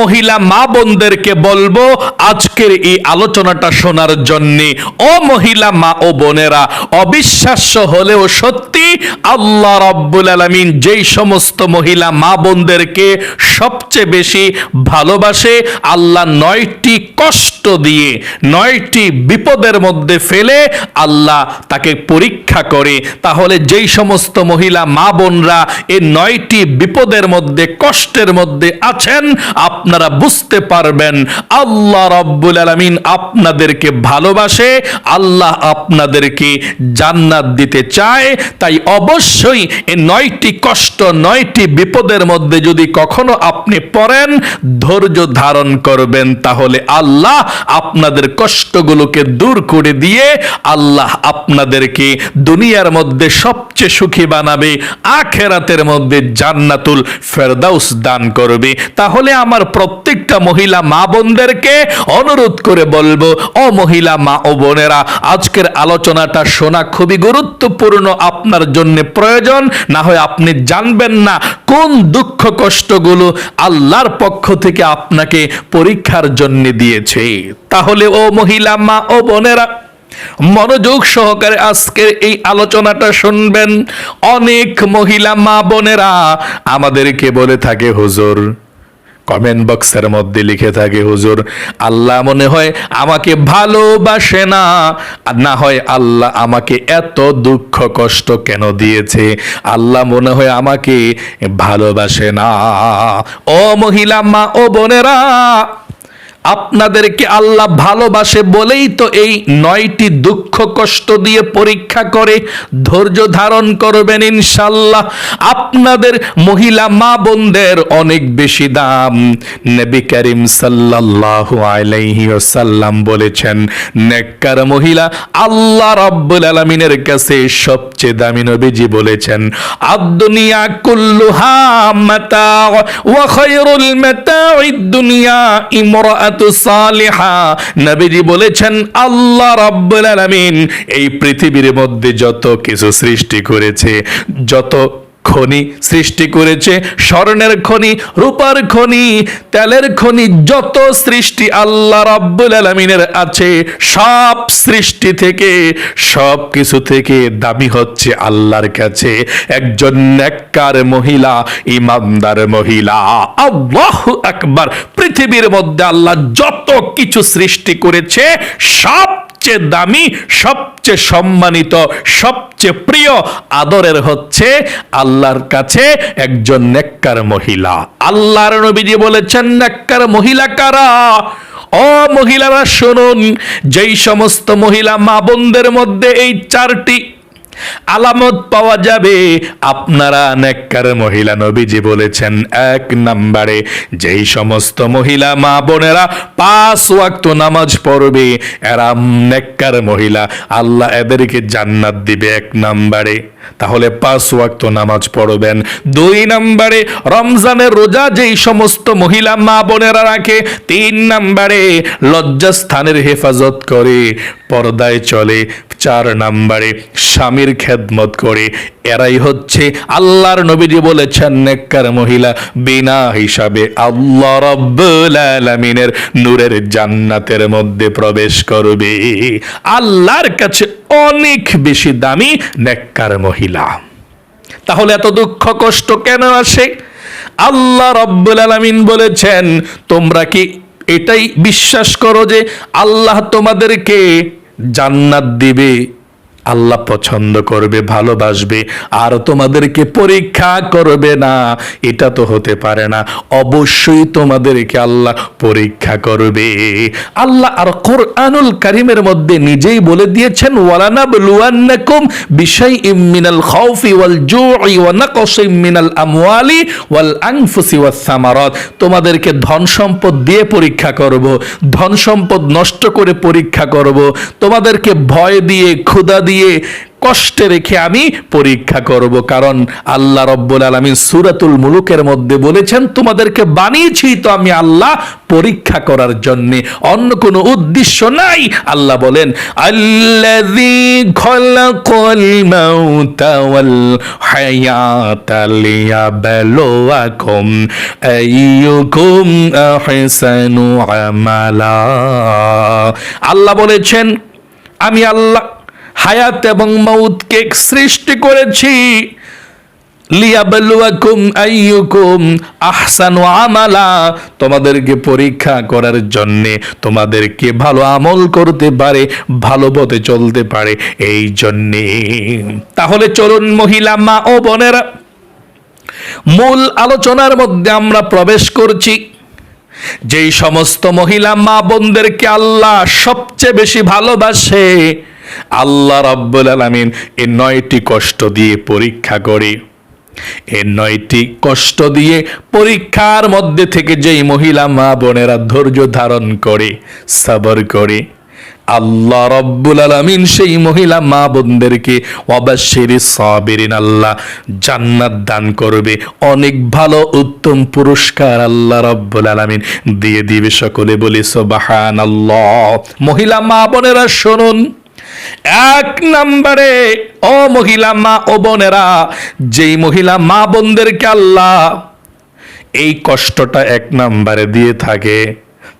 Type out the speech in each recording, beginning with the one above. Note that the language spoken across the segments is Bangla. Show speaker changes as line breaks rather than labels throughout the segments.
মহিলা মা বোনদেরকে বলব, আজকের এই আলোচনাটা শোনার জন্য। ও মহিলা মা ও বোনেরা, অবিশ্বাস্য হলেও সত্যি আল্লাহ রাব্বুল আলামিন যেই সমস্ত মহিলা মা বোনদেরকে সবচেয়ে বেশি ভালোবাসে, আল্লাহ নয়টি কষ্ট দিয়ে, নয়টি বিপদের মধ্যে ফেলে আল্লাহ তাকে পরীক্ষা করে। তাহলে যেই সমস্ত মহিলা মা বোনরা এই নয়টি বিপদের মধ্যে, কষ্টের মধ্যে আছেন আপনারা বুঝতে পারবেন, আল্লাহ রব্বুল আলামিন আপনাদেরকে ভালোবাসে, আল্লাহ আপনাদেরকে জান্নাত দিতে চায়। তাই অবশ্যই এই নয়টি কষ্ট, নয়টি বিপদের মধ্যে যদি কখনো আপনি পড়েন, ধৈর্য ধারণ করবেন। তাহলে আল্লাহ আপনাদের কষ্টগুলোকে দূর করে দিয়ে আল্লাহ আপনাদেরকে দুনিয়ার মধ্যে সবচেয়ে সুখী বানাবে, আখেরাতের মধ্যে জান্নাতুল ফেরদাউস দান করবে। তাহলে আমার প্রত্যেকটা মহিলা মা বোনদেরকে অনুরোধ করে বলব, ও মহিলা মা ও বোনেরা, আজকের আলোচনাটা শোনা খুবই গুরুত্বপূর্ণ, আপনার জন্য প্রয়োজন। না হয় আপনি জানবেন না কোন দুঃখ কষ্টগুলো আল্লাহর পক্ষ থেকে আপনাকে পরীক্ষার জন্য দিয়েছে। তাহলে, ও মহিলা মা ও বোনেরা, মনোযোগ সহকারে আজকের এই আলোচনাটা শুনবেন। অনেক মহিলা মা বোনেরা আমাদেরকে বলে থাকে, হুজুর কমেন্ট বক্সের মধ্যে লিখে থাকে, হুজুর, আল্লাহ মনে হয় আমাকে ভালোবাসে না। না হয় আল্লাহ আমাকে এত দুঃখ, কষ্ট কেন দিয়েছে? আল্লাহ মনে হয় আমাকে ভালোবাসে না। ও মহিলা, মা, ও বোনেরা আপনাদেরকে আল্লাহ ভালোবাসে বলেই তো এই নয়টি দুঃখ কষ্ট দিয়ে পরীক্ষা করে ধৈর্য ধারণ করবেন ইনশাল্লাহ আপনাদের মহিলা মা বোনদের অনেক বেশি দাম। নবী করিম সাল্লাল্লাহু আলাইহি ওয়াসাল্লাম বলেছেন, নেককার মহিলা আল্লাহ রাব্বুল আলামিনের কাছে সবচেয়ে দামি নবীজি বলেছেন, আদ-দুনিয়া কুল্লুহা মাতা ওয়া খায়রুল মাতা'id দুনিয়া ইমরাআতু সালিহা। নবীজি বলেছেন আল্লাহ রাব্বুল আলামিন এই পৃথিবীর মধ্যে যত কিছু সৃষ্টি করেছে যত খনি সৃষ্টি করেছে, স্বর্ণের খনি, রূপার খনি, তেলের খনি, যত সৃষ্টি আল্লাহ রাব্বুল আলামিনের আছে, সব সৃষ্টি থেকে, সব কিছু থেকে দামি হচ্ছে আল্লাহর কাছে। একজন নেককার মহিলা, ইমানদার মহিলা। আল্লাহু আকবার, পৃথিবীর মধ্যে আল্লাহ যত কিছু সৃষ্টি করেছে, সব সবচেয়ে দামি, সবচেয়ে সম্মানিত, সবচেয়ে প্রিয় আদরের হচ্ছে আল্লাহর কাছে একজন নেককার মহিলা। আল্লাহর নবীজি বলেছেন, নেককার মহিলা কারা? ও মহিলারা, শুনুন, যেই সমস্ত মহিলা মা বোনদের মধ্যে এই চারটি আলামত পাওয়া যাবে। আপনারা নেককার মহিলা নবীজি বলেছেন, এক নাম্বারে যেই সমস্ত মহিলা মা বোনেরা পাঁচ ওয়াক্ত নামাজ পড়বে, এরা নেককার মহিলা। আল্লাহ এদেরকে জান্নাত দিবে এক নম্বরে। তাহলে পাঁচ ওয়াক্ত নামাজ পড়বেন। দুই নম্বরে রমজানের রোজা যেই সমস্ত মহিলা মা বোনেরা রাখে, তিন নম্বরে লজ্জাস্থানের হেফাজত করে, পর্দায় চলে। চার নম্বরে স্বামীর খেদমত করে। এরাই হচ্ছে আল্লাহর নবীজি বলেছেন, নেককার মহিলা বিনা হিসাবে আল্লাহ আলামিনের নূরের জান্নাতের মধ্যে প্রবেশ করবে। আল্লাহর কাছে অনেক বেশি দামি নেককার মহিলা। তাহলে এত দুঃখ কষ্ট কেন আসে? আল্লাহ রব্বুল আলামিন বলেছেন, তোমরা কি এটাই বিশ্বাস করো যে আল্লাহ তোমাদেরকে জান্নাত দিবে? আল্লাহ পছন্দ করবে, ভালোবাসবে, আর তোমাদেরকে পরীক্ষা করবে না। এটা তো হতে পারে না। অবশ্যই তোমাদেরকে আল্লাহ পরীক্ষা করবে। আল্লাহ আর কোরআনুল কারিমের মধ্যে নিজেই বলে দিয়েছেন ওয়ালানা বলুয়ান্নাকুম বিশাই মিনাল খাউফি ওয়াল জুই ওয়া নাকসিম মিনাল আমওয়ালি ওয়াল আনফুসি ওয়াস সামারাত। তোমাদেরকে ধন সম্পদ দিয়ে পরীক্ষা করব, ধন সম্পদ নষ্ট করে পরীক্ষা করব। তোমাদেরকে ভয় দিয়ে, ক্ষুধা দিয়ে দিয়ে কষ্টে রেখে আমি পরীক্ষা করব। কারণ আল্লাহ রব্বুল আলমী সুরাতুল মুলুকের মধ্যে বলেছেন, তোমাদেরকে বানিয়েছি তো আমি আল্লাহ পরীক্ষা করার জন্যে। অন্য কোনো উদ্দেশ্য নাই। আল্লাহ বলেন আল্লাহ বলেছেন, আমি আল্লাহ হায়াত এবং মৌতকে সৃষ্টি করেছি। আইয়ুকুম আমালা। তোমাদেরকে পরীক্ষা করার জন্য তোমাদেরকে ভালো আমল করতে পারে, ভালো পথে চলতে পারে, এই জন্যে। তাহলে চলুন মহিলা মা ও বোনেরা, মূল আলোচনার মধ্যে আমরা প্রবেশ করছি। যেই সমস্ত মহিলা মা বোনদেরকে আল্লাহ সবচেয়ে বেশি ভালোবাসে আল্লাহ রাব্বুল আলামিন এই নয়টি কষ্ট দিয়ে পরীক্ষা করে। এই নয়টি কষ্ট দিয়ে পরীক্ষার মধ্যে থেকে যেই মহিলা মা বোনেরা ধৈর্য ধারণ করে, সবর করে, আল্লাহ রব্বুল আলামিন সেই মহিলা মা বোনদেরকে অবাশিরি সাবিরিন, আল্লাহ জান্নাত দান করবে। অনেক ভালো, উত্তম পুরস্কার আল্লাহ রব্বুল আলামিন দিয়ে দিবে। সকলে বলি, সুবহানাল্লাহ। মহিলা মা বোনেরা শুনুন। এক নম্বরে, ও মহিলা মা ও বোনেরা, যেই মহিলা মা বোনদেরকে আল্লাহ এই কষ্টটা এক নম্বরে দিয়ে থাকে,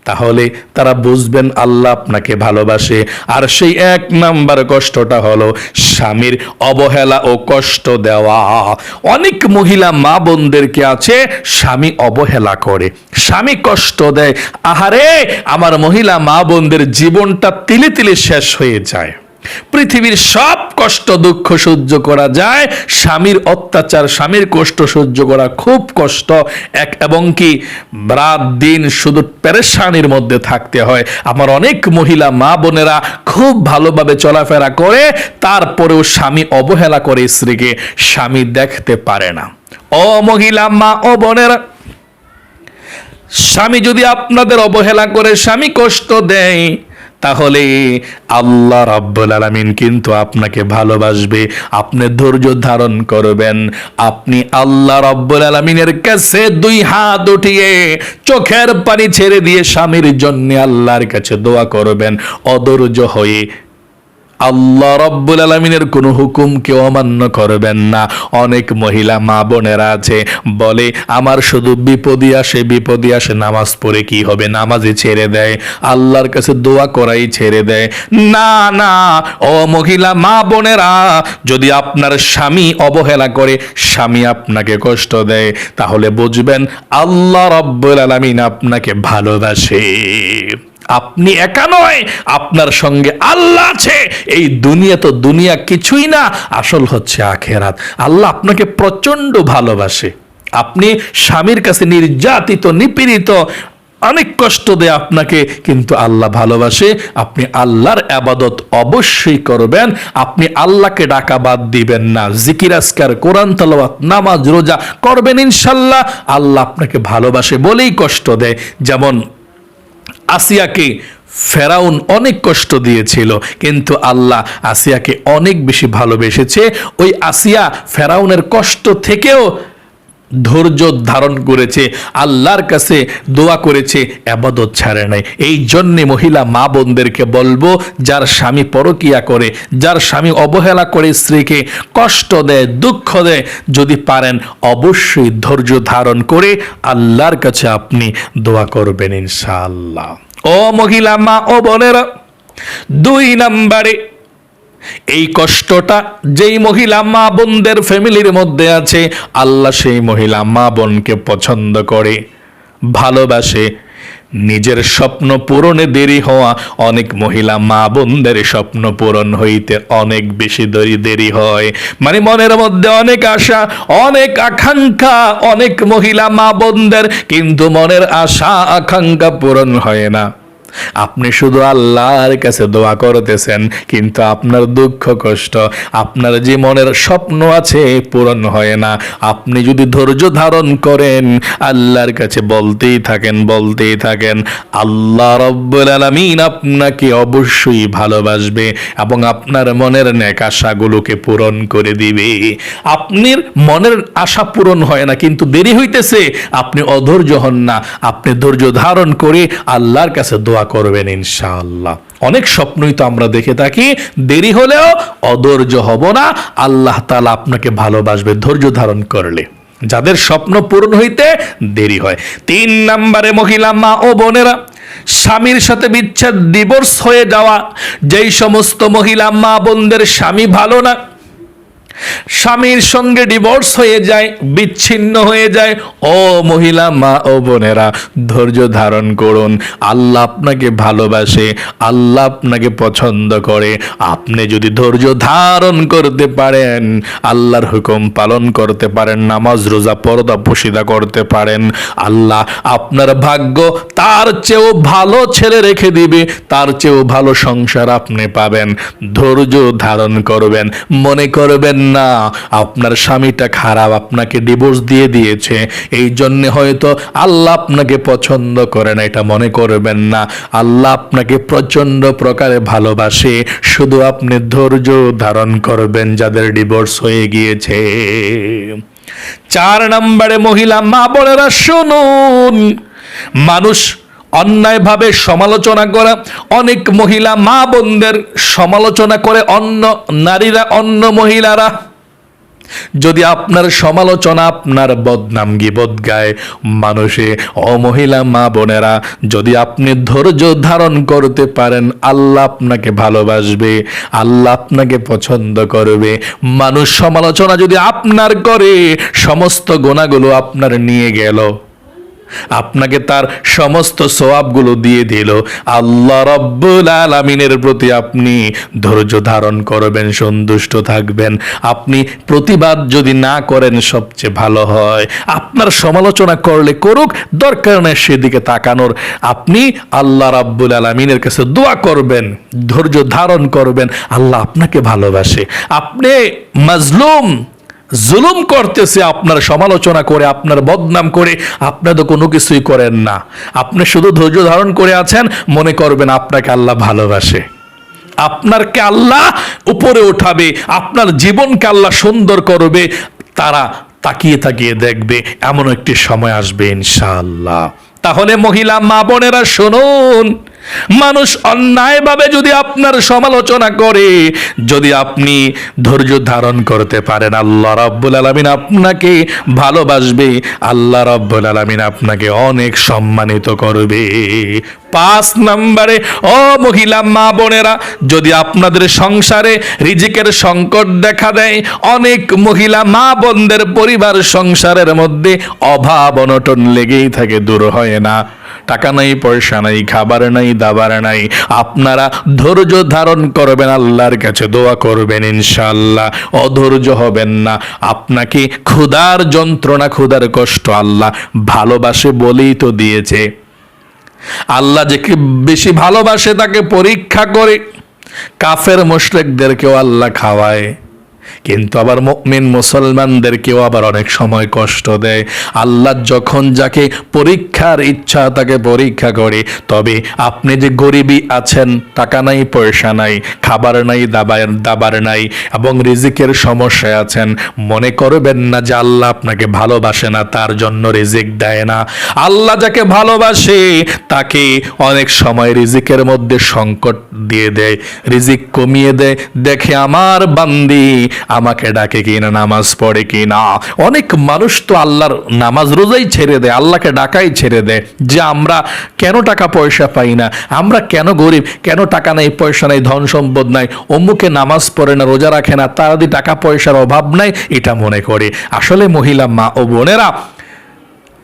তাহলে তারা বুঝবেন আল্লাহ আপনাকে ভালোবাসে। আর সেই এক নাম্বার কষ্টটা হলো স্বামীর অবহেলা ও কষ্ট দেওয়া। অনেক মহিলা মা বোনদেরকে আছে, স্বামী অবহেলা করে, স্বামী কষ্ট দেয়। আহারে, আমার মহিলা মা বোনদের জীবনটা তিলে তিলে শেষ হয়ে যায়। পৃথিবীর সব কষ্ট, দুঃখ সহ্য করা যায়। স্বামীর অত্যাচার, স্বামীর কষ্ট সহ্য করা খুব কষ্ট। এক এবং কি রাত দিন শুধু পেরেশানির মধ্যে থাকতে হয়। আমার অনেক মহিলা, মা বোনেরা খুব ভালোভাবে চলাফেরা করে, তারপরেও স্বামী অবহেলা করে স্ত্রীকে। স্বামী দেখতে পারে না। ও মহিলা, মা ও বোনেরা, স্বামী যদি আপনাদের অবহেলা করে, স্বামী কষ্ট দেয় তাহলে আল্লাহ রাব্বুল আলামিন কিন্তু আপনাকে ভালোবাসবে, আপনি ধৈর্য ধারণ করবেন। আপনি আল্লাহ রাব্বুল আলামিনের কাছে দুই হাত উঠিয়ে চোখের পানি ছেড়ে দিয়ে স্বামীর জন্য আল্লাহর কাছে দোয়া করবেন। অধৈর্য হয়ে আল্লাহ রব্বুল আলমিনের কোনো হুকুমকে অমান্য করবেন না। অনেক মহিলা মা বোনেরা আছে, বলে, আমার শুধু বিপদই আসে বিপদই আসে, নামাজ পড়ে কি হবে? নামাজে ছেড়ে দেয়, আল্লাহর কাছে দোয়া করাই ছেড়ে দেয়। না না, ও মহিলা মা বোনেরা, যদি আপনার স্বামী অবহেলা করে, স্বামী আপনাকে কষ্ট দেয়, তাহলে বুঝবেন আল্লাহ রব্বুল আলমিন আপনাকে ভালোবাসে। আপনি একা নয়, আপনার সঙ্গে আল্লাহ আছে। এই দুনিয়া তো দুনিয়া কিছুই না, আসল হচ্ছে আখেরাত। আল্লাহ আপনাকে প্রচণ্ড ভালোবাসে। আপনি স্বামীর কাছে নির্যাতিত, নিপীড়িত, অনেক কষ্ট দেয় আপনাকে, কিন্তু আল্লাহ ভালোবাসে। আপনি আল্লাহর আবাদত অবশ্যই করবেন। আপনি আল্লাহকে ডাকা বাদ দিবেন না। জিকির আসকার কোরআন, তালাওয়াত, নামাজ, রোজা করবেন ইনশাল্লাহ। আল্লাহ আপনাকে ভালোবাসে বলেই কষ্ট দেয়। যেমন আসিয়াকে ফেরাউন অনেক কষ্ট দিয়েছিল, কিন্তু আল্লাহ আসিয়াকে অনেক বেশি ভালোবেসেছে। ওই আসিয়া ফেরাউনের কষ্ট থেকেও ধৈর্য ধারণ করেছে, আল্লাহর কাছে দোয়া করেছে, আবাদত ছাড়ে নাই। এই জন্যে মহিলা মা বোনদেরকে বলব, যার স্বামী পরকিয়া করে, যার স্বামী অবহেলা করে স্ত্রীকে কষ্ট দেয়, দুঃখ দেয়, যদি পারেন অবশ্যই ধৈর্য ধারণ করে আল্লাহর কাছে আপনি দোয়া করবেন ইনশাআল্লাহ। ও মহিলা মা ও বোনেরা, দুই নম্বরে এই কষ্টটা যেই মহিলা মা বোনদের ফ্যামিলির মধ্যে আছে, আল্লাহ সেই মহিলা মা বোনকে পছন্দ করে, ভালোবাসে। নিজের স্বপ্ন পূরণে দেরি হওয়া, অনেক মহিলা মা বোনদের স্বপ্ন পূরণ হইতে অনেক বেশি দেরি দেরি হয়। মানে মনের মধ্যে অনেক আশা, অনেক আকাঙ্ক্ষা, অনেক মহিলা মা বোনদের, কিন্তু মনের আশা, আকাঙ্ক্ষা পূরণ হয় না। আপনি শুধু আল্লাহর কাছে দোয়া করতেছেন, কিন্তু আপনার দুঃখ, কষ্ট, আপনার যে মনের স্বপ্ন আছে, পূরণ হয় না। আপনি যদি ধৈর্য ধারণ করেন, আল্লাহর কাছে বলতেই থাকেন বলতেই থাকেন, আল্লাহ রব্বুল আলামিন আপনাকে অবশ্যই ভালোবাসবে এবং আপনার মনের ন্যাক আশাগুলোকে পূরণ করে দিবে। আপনার মনের আশা পূরণ হয় না, কিন্তু দেরি হইতেছে, আপনি অধৈর্য হন না। আপনি ধৈর্য ধারণ করে আল্লাহর কাছে দোয়া করবেন ইনশাআল্লাহ। অনেক স্বপ্নই তো আমরা দেখে থাকি, দেরি হলেও অধৈর্য হব না। আল্লাহ তাআলা আপনাকে ভালোবাসবে, ধৈর্য ধারণ করলে। যাদের স্বপ্ন পূরণ হইতে দেরি হয়। তিন নম্বরে মহিলা মা ও বোনেরা, স্বামীর সাথে বিচ্ছেদ ডিভোর্স হয়ে যাওয়া। যেই সমস্ত মহিলা মা বোনদের স্বামী ভালো না স্বামীর সঙ্গে ডিভোর্স হয়ে যায়, বিচ্ছিন্ন হয়ে যায়। ও মহিলা, মা ও বোনেরা, ধৈর্য ধারণ করুন। আল্লাহ আপনাকে ভালোবাসে, আল্লাহ আপনাকে পছন্দ করে। আপনি যদি ধৈর্য ধারণ করতে পারেন, আল্লাহর হুকুম পালন করতে পারেন, নামাজ, রোজা, পর্দা, পুশিদা করতে পারেন, আল্লাহ আপনার ভাগ্য তার চেয়েও ভালো ছেলে রেখে দিবে, তার চেয়েও ভালো সংসার আপনি পাবেন। ধৈর্য ধারণ করবেন, মনে করবেন না, আপনার স্বামীটা খারাপ, আপনাকে ডিভোর্স দিয়ে দিয়েছে এই জন্যে হয়তো আল্লাহ আপনাকে পছন্দ করে না, এটা মনে করবেন না। আল্লাহ আপনাকে প্রচণ্ড প্রকারে ভালোবাসে, শুধু আপনি ধৈর্য ধারণ করবেন যাদের ডিভোর্স হয়ে গিয়েছে। চার নম্বরে মহিলা, মা বোনেরা, শুনুন। মানুষ অন্যায়ভাবে সমালোচনা করা, অনেক মহিলা মা বোনদের সমালোচনা করে, অন্য নারীরা, অন্য মহিলারা। যদি আপনার সমালোচনা আপনার বদনাম গিবদ গায়, মানুষে অমহিলা মা বোনেরা, যদি আপনি ধৈর্য ধারণ করতে পারেন, আল্লাহ আপনাকে ভালোবাসবে, আল্লাহ আপনাকে পছন্দ করবে। মানুষ সমালোচনা যদি আপনার করে, সমস্ত গোনাগুলো আপনার নিয়ে গেল। আপনাকে তার সমস্ত সোয়াবগুলো দিয়ে দিল। আল্লাহ রব্বুল আলমিনের প্রতি আপনি ধৈর্য ধারণ করবেন, সন্তুষ্ট থাকবেন। আপনি প্রতিবাদ যদি না করেন, সবচেয়ে ভালো হয়। আপনার সমালোচনা করলে করুক, দরকার নেই সেদিকে তাকানোর। আপনি আল্লাহ রাব্বুল আলমিনের কাছে দোয়া করবেন, ধৈর্য ধারণ করবেন। আল্লাহ আপনাকে ভালোবাসে। আপনি মাজলুম জুলুম করতেছে, আপনার সমালোচনা করে, আপনার বদনাম করে আপনি তো কোনো কিছুই করেন না। আপনি শুধু ধৈর্য ধারণ করে আছেন, মনে করবেন আপনাকে আল্লাহ ভালোবাসে। আপনারকে আল্লাহ উপরে উঠাবে, আপনার জীবনকে আল্লাহ সুন্দর করবে, তারা তাকিয়ে তাকিয়ে দেখবে, এমন একটি সময় আসবে ইনশাআল্লাহ। তাহলে মহিলা মা বোনেরা শুনুন। মানুষ অন্যায়ভাবে যদি আপনার সমালোচনা করে, যদি আপনি ধৈর্য ধারণ করতে পারেন, আল্লাহ রব্বুল আলমিন আপনাকে ভালোবাসবে, আল্লাহ রব্বুল আলমিন আপনাকে অনেক সম্মানিত করবে। পাঁচ নম্বরে, ও মহিলা, মা বোনেরা, যদি আপনাদের সংসারে রিজিকের সংকট দেখা দেয়, অনেক মহিলা, মা বোনদের পরিবার সংসারের মধ্যে অভাব, অনটন লেগেই থাকে, দূর হয় না। টাকা নাই, পয়সা নাই, খাবার নাই, দাবার নাই, আপনারা ধৈর্য ধারণ করবেন, আল্লাহর কাছে দোয়া করবেন ইনশাল্লাহ অধৈর্য হবেন না। আপনাকে ক্ষুধার যন্ত্রণা, ক্ষুধার কষ্ট আল্লাহ ভালোবাসে বলেই তো দিয়েছে। আল্লাহ যাকে বেশি ভালোবাসে, তাকে পরীক্ষা করে। কাফের মুশরিকদেরকেও আল্লাহ খাওয়ায়। কিন্তু আবার মুমিন মুসলমানদেরকেও আবার অনেক সময় কষ্ট দেয়। আল্লাহ যখন যাকে পরীক্ষার ইচ্ছা তাকে পরীক্ষা করে, তবে আপনি যে গরিবী আছেন, টাকা নাই, পয়সা নাই, খাবার নাই, দাবার দাবার নাই, এবং রিজিকের সমস্যায় আছেন, মনে করবেন না যে আল্লাহ আপনাকে ভালোবাসে না, তার জন্য রিজিক দেয় না। আল্লাহ যাকে ভালোবাসে, তাকে অনেক সময় রিজিকের মধ্যে সংকট দিয়ে দেয়, রিজিক কমিয়ে দেয়। দেখে আমার বান্দি আমাকে ডাকে কিনা নামাজ পড়ে কিনা অনেক মানুষ তো আল্লাহর নামাজ রোজাই ছেড়ে দেয়, আল্লাহকে ডাকাই ছেড়ে দেয়, যে আমরা কেন টাকা পয়সা পাই না? আমরা কেন গরিব? কেন টাকা নেই, পয়সা নেই, ধন সম্পদ নাই? অমুকে নামাজ পড়ে না, রোজা রাখে না, তার যদি টাকা পয়সার অভাব নাই, এটা মনে করে। আসলে মহিলা মা ও বোনেরা,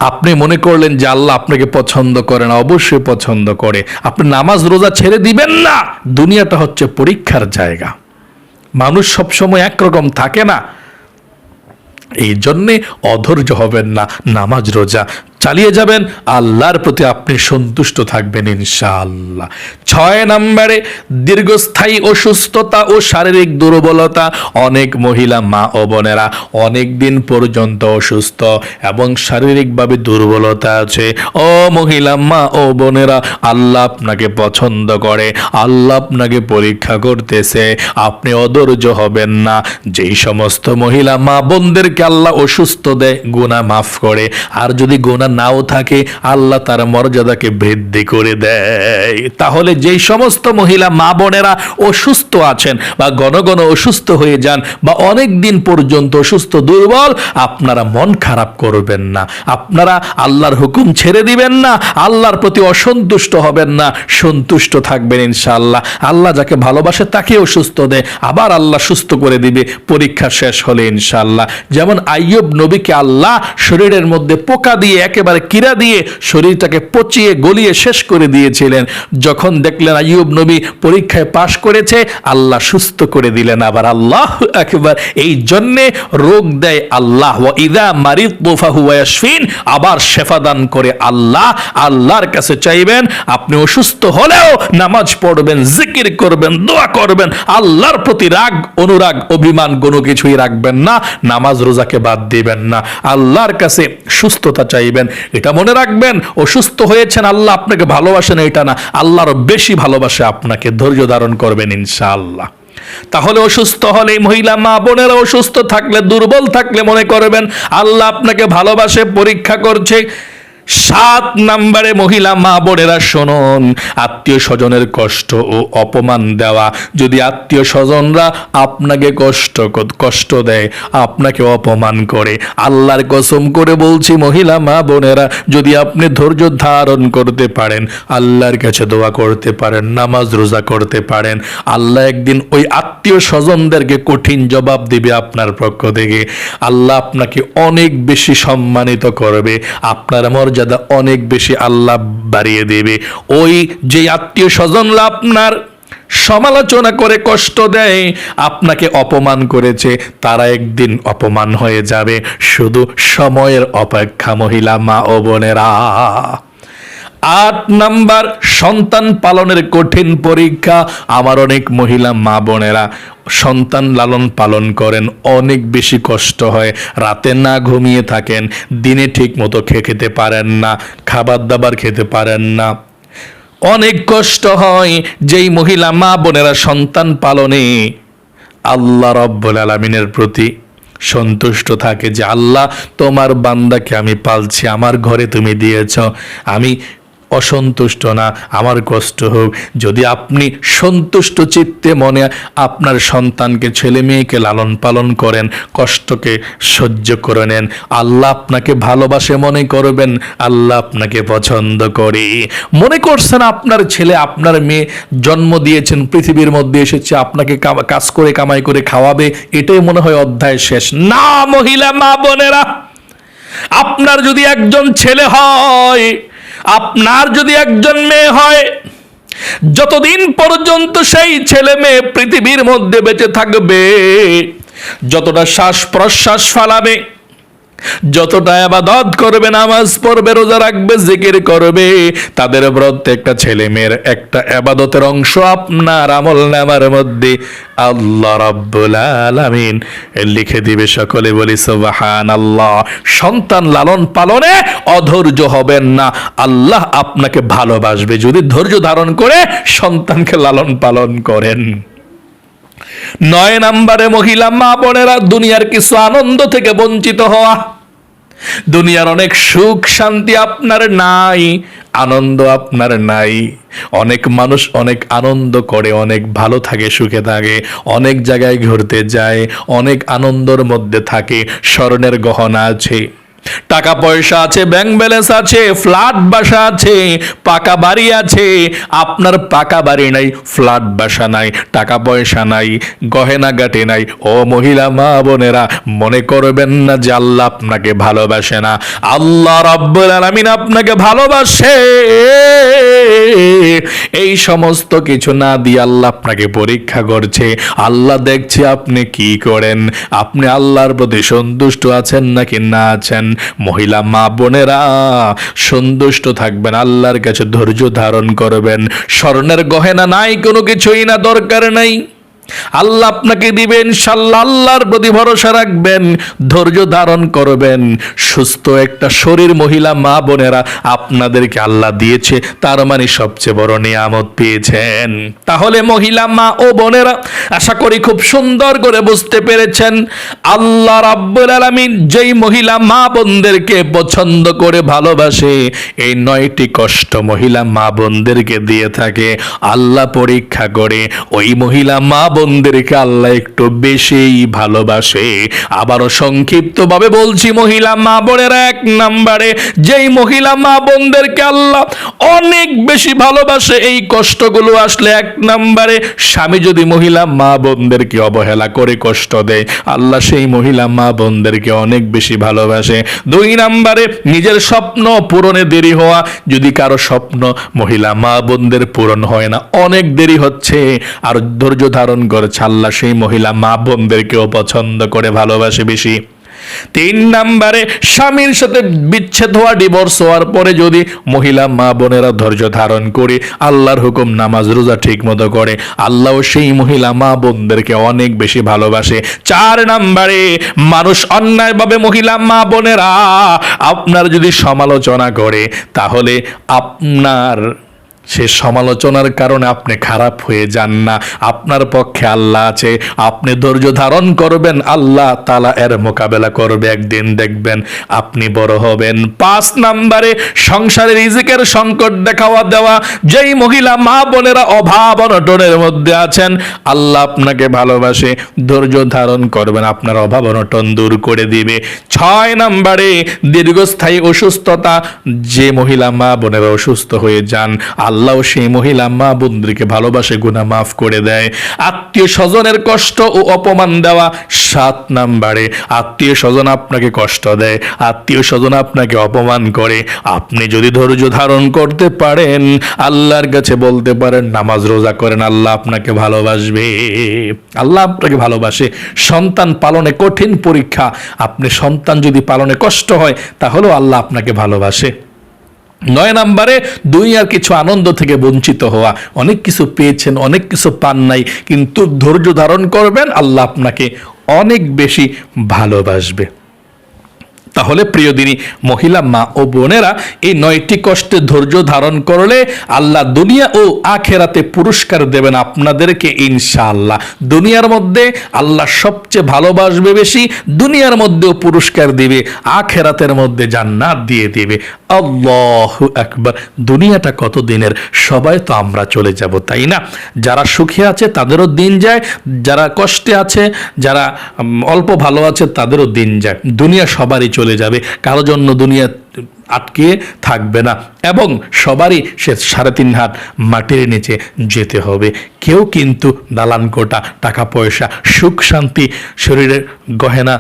আপনি মনে করলেন যে আল্লাহ আপনাকে পছন্দ করে না, অবশ্যই পছন্দ করে। আপনি নামাজ রোজা ছেড়ে দিবেন না। দুনিয়াটা হচ্ছে পরীক্ষার জায়গা। মানুষ সবসময় একরকম থাকে না। এই জন্যে অধৈর্য হবেন না নামাজ রোজা চালিয়ে যাবেন, আল্লাহর প্রতি আপনি সন্তুষ্ট থাকবেন ইনশাআল্লাহ। ছয় নম্বরে, দীর্ঘস্থায়ী অসুস্থতা ও শারীরিক দুর্বলতা, অনেক মহিলা মা ও বোনেরা অনেক দিন পর্যন্ত অসুস্থ এবং শারীরিকভাবে দুর্বলতা আছে। ও মহিলা মা ও বোনেরা, আল্লাহ আপনাকে পছন্দ করে, আল্লাহ আপনাকে পরীক্ষা করতেছে, আপনি অধৈর্য হবেন না। যেই সমস্ত মহিলা মা বোনদেরকে আল্লাহ অসুস্থ দেয় গুণা মাফ করে। আর যদি গুণা নাও থাকে, আল্লাহ তার মর্যাদাকে বৃদ্ধি করে দেয়। তাহলে যেই সমস্ত মহিলা, মা বোনেরা অসুস্থ আছেন বা ঘন ঘন অসুস্থ হয়ে যান বা অনেক দিন পর্যন্ত অসুস্থ, দুর্বল, আপনারা মন খারাপ করবেন না। আপনারা আল্লাহর হুকুম ছেড়ে দিবেন না, আল্লাহর প্রতি অসন্তুষ্ট হবেন না, সন্তুষ্ট থাকবেন ইনশাআল্লাহ। আল্লাহ যাকে ভালোবাসে তাকে অসুস্থ দেয়, আবার আল্লাহ সুস্থ করে দিবে, পরীক্ষা শেষ হলে ইনশাআল্লাহ। যেমন আইয়ুব নবীকে আল্লাহ শরীরের মধ্যে পোকা দিয়ে একেবারে কিরা দিয়ে শরীরটাকে পচিয়ে, গলিয়ে শেষ করে দিয়েছিলেন। যখন দেখলেন আইয়ুব নবী পরীক্ষায় পাশ করেছে, আল্লাহ সুস্থ করে দিলেন। আবার আল্লাহ একবার এই জন্যে রোগ দেয় আল্লাহ। ইদা মারিদ তোফাহু আবার শেফা দান করে আল্লাহ। আল্লাহর কাছে চাইবেন, আপনি অসুস্থ হলেও নামাজ পড়বেন, জিকির করবেন, দোয়া করবেন। আল্লাহর প্রতি রাগ, অনুরাগ, অভিমান, কোনো কিছুই রাখবেন না। নামাজ রোজাকে বাদ দিবেন না। আল্লাহর কাছে সুস্থতা চাইবেন। এটা মনে রাখবেন, অসুস্থ হয়েছেন আল্লাহ আপনাকে ভালোবাসেন, এটা না। আল্লাহর বেশি ভালোবাসে আপনাকে ধৈর্য ধারণ করবেন ইনশাআল্লাহ। তাহলে অসুস্থ হলে মহিলা, মা বোনেরা অসুস্থ থাকলে, দুর্বল থাকলে মনে করবেন, আল্লাহ আপনাকে ভালোবাসে, পরীক্ষা করছে। সাত নাম্বারে মহিলা মা বোনেরা শোনন, আত্মীয় স্বজনের কষ্ট ও অপমান দেওয়া। যদি আত্মীয় স্বজনরা আপনাকে কষ্ট কষ্ট দেয়, আপনাকে অপমান করে। আল্লাহর কসম করে বলছি মহিলা মা বোনেরা, যদি আপনি ধৈর্য ধারণ করতে পারেন, আল্লাহর কাছে দোয়া করতে পারেন, নামাজ রোজা করতে পারেন, আল্লাহ একদিন ওই আত্মীয় স্বজনদেরকে কঠিন জবাব দিবে আপনার পক্ষ থেকে। আল্লাহ আপনাকে অনেক বেশি সম্মানিত করবে। আপনার মর্যাদা অনেক বেশি আল্লাহ বাড়িয়ে দেবে। ওই যে আত্মীয় স্বজনরা আপনার সমালোচনা করে কষ্ট দেয়, আপনাকে অপমান করেছে, তারা একদিন অপমান হয়ে যাবে। শুধু সময়ের অপেক্ষা মহিলা মা ও বোনেরা। আট নাম্বার, সন্তান পালনের কঠিন পরীক্ষা। আমার অনেক মহিলা মা বোনেরা সন্তান লালন পালন করেন, অনেক বেশি কষ্ট হয়। রাতে না ঘুমিয়ে থাকেন, দিনে ঠিক মতো খেয়ে খেতে পারেন না খাবার দাবার খেতে পারেন না। অনেক কষ্ট হয় যেই মহিলা মা বোনেরা সন্তান পালনে। আল্লাহ রব্বুল আলমিনের প্রতি সন্তুষ্ট থাকে যে, আল্লাহ, তোমার বান্দাকে আমি পালছি, আমার ঘরে তুমি দিয়েছ। আমি অসন্তুষ্ট না, আমার কষ্ট হোক। যদি আপনি সন্তুষ্ট চিত্তে মনে আপনার সন্তানকে, ছেলে মেয়েকে লালন পালন করেন, কষ্টকে সহ্য করে নেন, আল্লাহ আপনাকে ভালোবাসে মনে করবেন, আল্লাহ আপনাকে পছন্দ করে। মনে করছেন আপনার ছেলে, আপনার মেয়ে জন্ম দিয়েছেন, পৃথিবীর মধ্যে এসেছে, আপনাকে কাজ করে, কামাই করে খাওয়াবে, এটাই মনে হয় অধ্যায় শেষ। না মহিলা, মা বোনেরা, আপনার যদি একজন ছেলে হয় আপনার যদি একজন মেয়ে হয়, যতদিন পর্যন্ত সেই ছেলে মেয়ে পৃথিবীর মধ্যে বেঁচে থাকবে, যতটা শ্বাস প্রশ্বাস ফালাবে যতটা আবাদত করবে, নামাজ পড়বে, রোজা রাখবে, জিকির করবে, তাদের প্রত্যেকটা ছেলে মেয়ের একটা আবাদতের অংশ আপনার আমল নামার মধ্যে। আল্লাহ রাব্বুল আলামিন লিখে দিবে সকলে বলি সুবহান আল্লাহ সন্তান লালন পালনে অধৈর্য হবেন না। আল্লাহ আপনাকে ভালোবাসবে। যদি ধৈর্য ধারণ করে সন্তানকে লালন পালন করেন। নয় নম্বরে মহিলা মা বোনেরা দুনিয়ার কিছু আনন্দ থেকে বঞ্চিত হওয়া। দুনিয়ার অনেক সুখ শান্তি আপনার নাই, আনন্দ আপনার নাই। অনেক মানুষ অনেক আনন্দ করে, অনেক ভালো থাকে, সুখে থাকে, অনেক জায়গায় ঘুরতে যায়, অনেক আনন্দর মধ্যে থাকে স্মরণের গহনা আছে। টাকা পয়সা আছে ব্যাংক ব্যালেন্স আছে ফ্ল্যাট বাসা আছে, পাকা বাড়ি আছে, আপনার পাকা বাড়ি নাই ফ্ল্যাট বাসা নাই, টাকা পয়সা নাই, গহেনা গাটে নাই। ও মহিলা, মা বোনেরা, মনে করবেন না যে আল্লাহ আপনাকে ভালোবাসে না। আল্লাহ রাব্বুল আলামিন আপনাকে ভালোবাসে। এই সমস্ত কিছু না দিয়ে আল্লাহ আপনাকে পরীক্ষা করছে। আল্লাহ দেখছে আপনি কি করেন। আপনি আল্লাহর প্রতি সন্তুষ্ট আছেন নাকি না আছেন? মহিলা মা বোনেরা, সন্তুষ্ট থাকবেন, আল্লাহর কাছে ধৈর্য ধারণ করবেন। স্বর্ণের গহেনা নাই, কোনো কিছুই না, দরকার নাই। আল্লাহ আপনাকে দিবেন সাল্লাহ আল্লাহর প্রতি ভরসা রাখবেন, ধৈর্য ধারণ করবেন। সুস্থ একটা শরীর মহিলা, মা বোনেরা আপনাদেরকে আল্লাহ দিয়েছে, তার মানে সবচেয়ে বড় নিয়ামত পেয়েছেন। তাহলে মহিলা, মা ও বোনেরা, আশা করি খুব সুন্দর করে বুঝতে পেরেছেন, আল্লাহ রাব্বুল আলামিন যেই মহিলা, মা বোনদেরকে পছন্দ করে ভালোবাসে, এই নয়টি কষ্ট মহিলা, মা বোনদেরকে দিয়ে থাকে। আল্লাহ পরীক্ষা করে, ওই মহিলা, মা বোনদেরকে আল্লাহ একটু বেশিই ভালোবাসে। আবারও সংক্ষিপ্তভাবে বলছি, মহিলা মা বোনের, এক নাম্বারে যেই মহিলা মা বোনদেরকে আল্লাহ অনেক বেশি ভালোবাসে, এই কষ্টগুলো আসলে এক নাম্বারে স্বামী যদি মহিলা মা বোনদেরকে অবহেলা করে কষ্ট দেয়, আল্লাহ সেই মহিলা মা বোনদেরকে অনেক বেশি ভালোবাসে। দুই নাম্বারে নিজের স্বপ্ন পূরণে দেরি হওয়া, যদি কারও স্বপ্ন মহিলা মা বোনদের পূরণ হয় না, অনেক দেরি হচ্ছে। আর ধৈর্য ধারণ করেছে আল্লাহ সেই মহিলা মা বোনদেরকেও পছন্দ করে ভালোবাসে বেশি। তিন নাম্বারে স্বামীর সাথে বিচ্ছেদ হওয়া ডিভোর্স হওয়ার পরে যদি মহিলা মা বোনেরা ধৈর্য ধারণ করে, আল্লাহর হুকুম নামাজ রোজা ঠিক মতো করে আল্লাহ সেই মহিলা মা বোনদেরকে অনেক বেশি ভালোবাসে। চার নাম্বারে মানুষ অন্যায়ভাবে মহিলা মা বোনেরা আপনার যদি সমালোচনা করে, তাহলে আপনার সে সমালোচনার কারণে আপনি খারাপ হয়ে যান না। আপনার পক্ষে আল্লাহ আছে। আপনি ধৈর্য ধারণ করবেন, আল্লাহ তালা এর মোকাবেলা করবে। একদিন দেখবেন আপনি বড় হবেন। পাঁচ নাম্বারে, সংসারে রিজিকের সংকট দেখাওয়া দেওয়া। যেই মহিলা, মা বোনেরা অভাব অনটনের মধ্যে আছেন, আল্লাহ আপনাকে ভালোবাসে। ধৈর্য ধারণ করবেন, আপনার অভাব অনটন দূর করে দিবে। ছয় নাম্বারে, দীর্ঘস্থায়ী অসুস্থতা। যে মহিলা, মা বোনেরা অসুস্থ হয়ে যান, আল্লাহ সেই মহিলা মা বোনদেরকে ভালোবাসে গুণা মাফ করে দেয়। আত্মীয় স্বজনের কষ্ট ও অপমান দেওয়া সাত নাম্বারে। আত্মীয় স্বজন আপনাকে কষ্ট দেয় আত্মীয় স্বজন আপনাকে অপমান করে। আপনি যদি ধৈর্য ধারণ করতে পারেন, আল্লাহর কাছে বলতে পারেন, নামাজ রোজা করেন, আল্লাহ আপনাকে ভালোবাসবে। আল্লাহ আপনাকে ভালোবাসে। সন্তান পালনে কঠিন পরীক্ষা। আপনি সন্তান যদি পালনে কষ্ট হয়, তাহলেও আল্লাহ আপনাকে ভালোবাসে। নয় নাম্বারে, দুনিয়ার কিছু আনন্দ থেকে বঞ্চিত হওয়া। অনেক কিছু পেয়েছেন, অনেক কিছু পান নাই, কিন্তু ধৈর্য ধারণ করবেন, আল্লাহ আপনাকে অনেক বেশি ভালোবাসবে। তাহলে প্রিয় দিনী, মহিলা মা ও বোনেরা, এই নয়টি কষ্টে ধৈর্য ধারণ করলে আল্লাহ দুনিয়া ও আখেরাতে পুরস্কার দেবেন আপনাদেরকে ইনশাআল্লাহ। দুনিয়ার মধ্যে আল্লাহ সবচেয়ে ভালোবাসবে বেশি, দুনিয়ার মধ্যেও পুরস্কার দিবে, আখেরাতের মধ্যে জান্নাত দিয়ে দিবে। আল্লাহ একবার দুনিয়াটা কত দিনের? সবাই তো আমরা চলে যাব, তাই না? যারা সুখে আছে তাদেরও দিন যায়, যারা কষ্টে আছে, যারা অল্প ভালো আছে তাদেরও দিন যায়। দুনিয়া সবারই চলে যাবে। কারও জন্য দুনিয়া আটকে থাকবে না এবং সবারই সে সাড়ে তিন হাত মাটির নিচে যেতে হবে। কেউ কিন্তু দালান কোটা টাকা পয়সা, সুখ শান্তি, শরীরের গহেনা,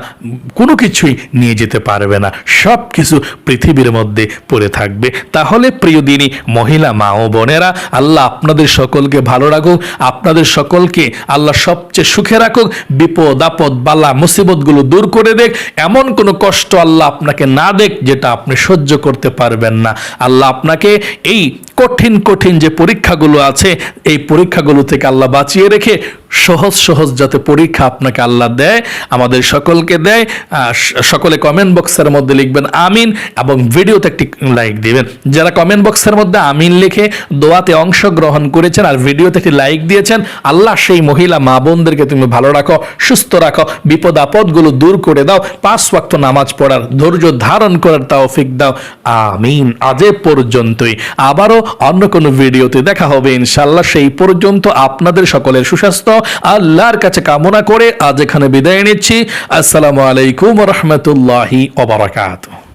কোনো কিছুই নিয়ে যেতে পারবে না। সব কিছু পৃথিবীর মধ্যে পড়ে থাকবে। তাহলে প্রিয় দিনী, মহিলা, মা ও বোনেরা, আল্লাহ আপনাদের সকলকে ভালো রাখুক, আপনাদের সকলকে আল্লাহ সবচেয়ে সুখে রাখুক, বিপদ, আপদ, বালা, মুসিবতগুলো দূর করে দেখ। এমন কোনো কষ্ট আল্লাহ আপনাকে না দেখ যেটা আপনি সহ্য করতে পারবেন না। আল্লাহ আপনাকে এই কঠিন কঠিন যে পরীক্ষাগুলো আছে, এই পরীক্ষাগুলো থেকে আল্লাহ বাঁচিয়ে রেখে সহজ সহজ যাতে পরীক্ষা আপনাকে আল্লাহ দেয়, আমাদের সকলকে দেয় সকলে কমেন্ট বক্সের মধ্যে লিখবেন আমিন এবং ভিডিওতে একটি লাইক দিবেন। যারা কমেন্ট বক্সের মধ্যে আমিন লিখে দোয়াতে অংশগ্রহণ করেছেন আর ভিডিওতে একটি লাইক দিয়েছেন, আল্লাহ সেই মহিলা মা বোনদেরকে তুমি ভালো রাখো, সুস্থ রাখো, বিপদ আপদগুলো দূর করে দাও, পাঁচ ওয়াক্ত নামাজ পড়ার ধৈর্য ধারণ করার তৌফিক দাও, আমিন। আজ পর্যন্তই। আবারও অন্য কোনো ভিডিওতে দেখা হবে ইনশাল্লাহ সেই পর্যন্ত আপনাদের সকলের সুস্বাস্থ্য আল্লাহর কাছে কামনা করে আজ এখানে বিদায় নিচ্ছি। আসসালামু আলাইকুম রহমতুল্লাহি ওবরাকাতুহ